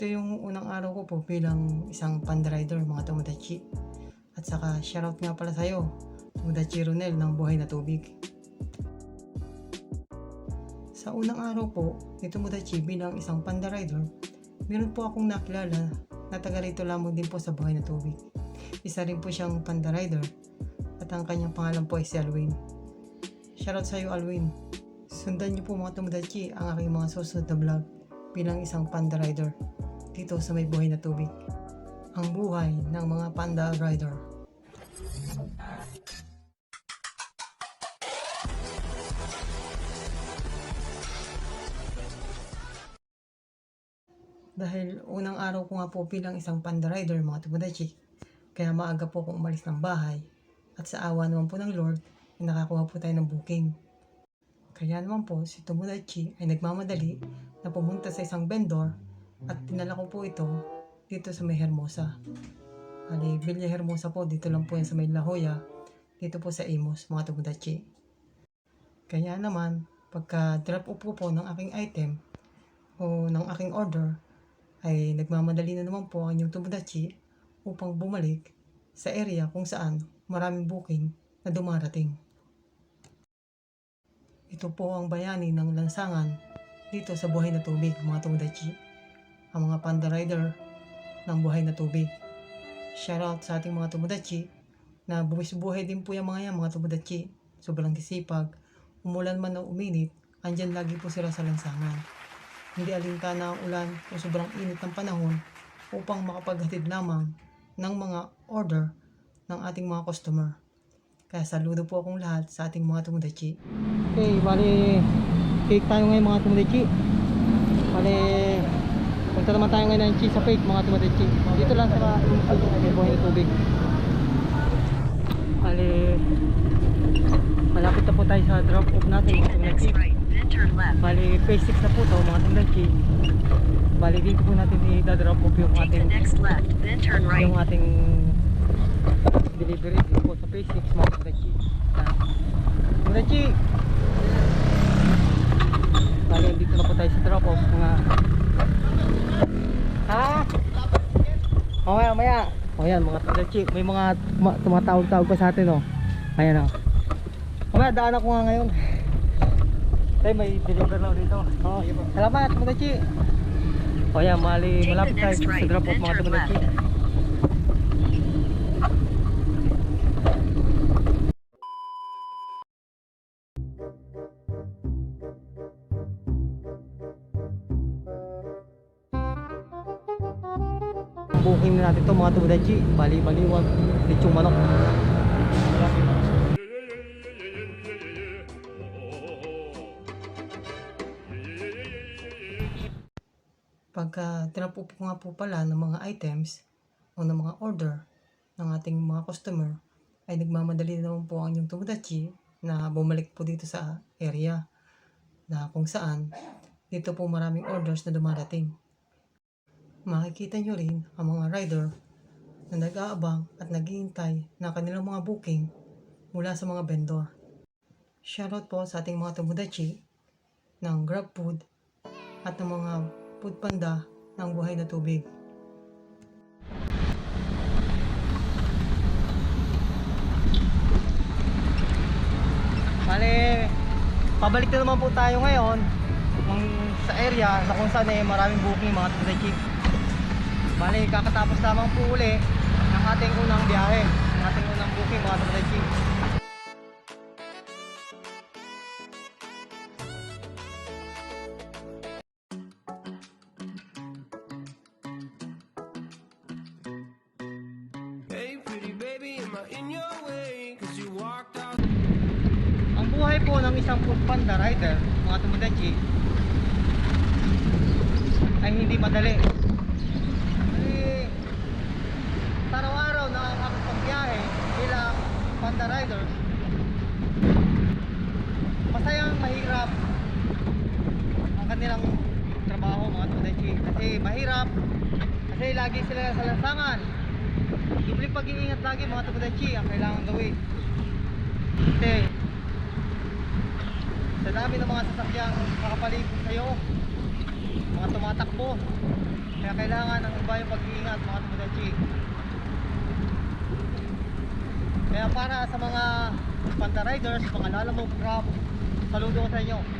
Ito yung unang araw ko po bilang isang panda rider mga tomodachi. At saka shoutout nga pala sa'yo, tomodachi Ronel ng Buhay na Tubig. Sa unang araw po ni Tomodachi bilang isang panda rider, meron po akong nakilala na taga rito lamang din po sa Buhay na Tubig. Isa rin po siyang panda rider at ang kanyang pangalan po ay si Alwin. Shoutout sa iyo Alwin. Sundan niyo po mga Tomodachi ang aking mga susunod na vlog bilang isang panda rider dito sa may buhay na tubig. Ang buhay ng mga panda rider. Dahil unang araw ko nga po bilang isang panda rider mga Tomodachi, kaya maaga po akong umalis ng bahay at sa awa naman po ng Lord, ay nakakuha po tayo ng booking. Kaya naman po si Tomodachi ay nagmamadali na pumunta sa isang vendor at tinala ko po ito dito sa may Hermosa. Ali, Villa Hermosa po, dito lang po yan sa may La Jolla, dito po sa Amos, mga Tomodachi. Kaya naman, pagka drop off po po ng aking item o ng aking order, ay nagmamadali na naman po ang inyong Tomodachi upang bumalik sa area kung saan maraming booking na dumarating. Ito po ang bayani ng lansangan dito sa Buhay na Tubig, mga Tomodachi. Ang mga panda rider ng Buhay na Tubig. Shoutout sa ating mga Tomodachi na buwis-buhay din po yung mga yan, mga Tomodachi. Sobrang kisipag. Umulan man o uminit, andyan lagi po sila sa lansangan. Hindi alintana ang ulan o sobrang init ng panahon upang makapaghatid lamang ng mga order ng ating mga customer. Kaya saludo po akong lahat sa ating mga Tomodachi. Okay, bali cake tayo ngayon mga Tomodachi. Bali punta naman tayo ngayon ng cheese sa fake mga Tomodachi. Dito lang sa may buhay na tubig. Bali malapit na po tayo sa drop off natin mga left. Bali phase 6 na po to mga Tomodachi. Bali dito po natin i-drop off yung ating yung ating delivery dito po sa phase 6 mga Tomodachi. Tomodachi! Bali, dito na po tayo sa drop off mga Mamaya, mamaya. O yan, mga Tomodachi. May mga tuma- tumatawag-tawag pa sa atin oh. Ayan oh. Mamaya, daan ako nga ngayon. Tay, may deliver na dito. Oh, salamat, Tomodachi. O yan, mali, malapit tayo sa drop off mga turn Booking na natin to mga Tomodachi. Bali-baliwag. Lechong manok. Pagka off nga po pala ng mga items o ng mga order ng ating mga customer ay nagmamadali naman po ang inyong Tomodachi na bumalik po dito sa area na kung saan dito po maraming orders na dumarating makikita nyo rin ang mga rider na nag-aabang at naghihintay ng kanilang mga booking mula sa mga vendor. Shoutout po sa ating mga Tomodachi ng Grab Food at ng mga food panda ng buhay na tubig. Bale, pabalik na naman po tayo ngayon sa area na kung saan eh maraming booking mga Tomodachi. Bali, kakatapos lamang po uli ng ating unang biyahe, ng ating unang booking mga Tomodachi. Hey, pretty baby, am I in your way? Cause you walked out. Ang buhay po ng isang food panda rider, mga Tomodachi, ay hindi madali. Kasi sa araw-araw na ang pagbiyahe bilang panda rider, masayang mahirap ang kanilang trabaho mga Tomodachi. Kasi mahirap, kasi lagi sila sa lansangan. Doble pag-iingat lagi mga Tomodachi ang kailangan gawin. Kasi sa dami ng mga sasakyang nakapaligid sa'yo, mga tumatakbo, Kaya kailangan ng iba yung pag-iingat mga tomodachi. Kaya para sa mga panda riders, mga lalamove crab, saludo ko sa inyo.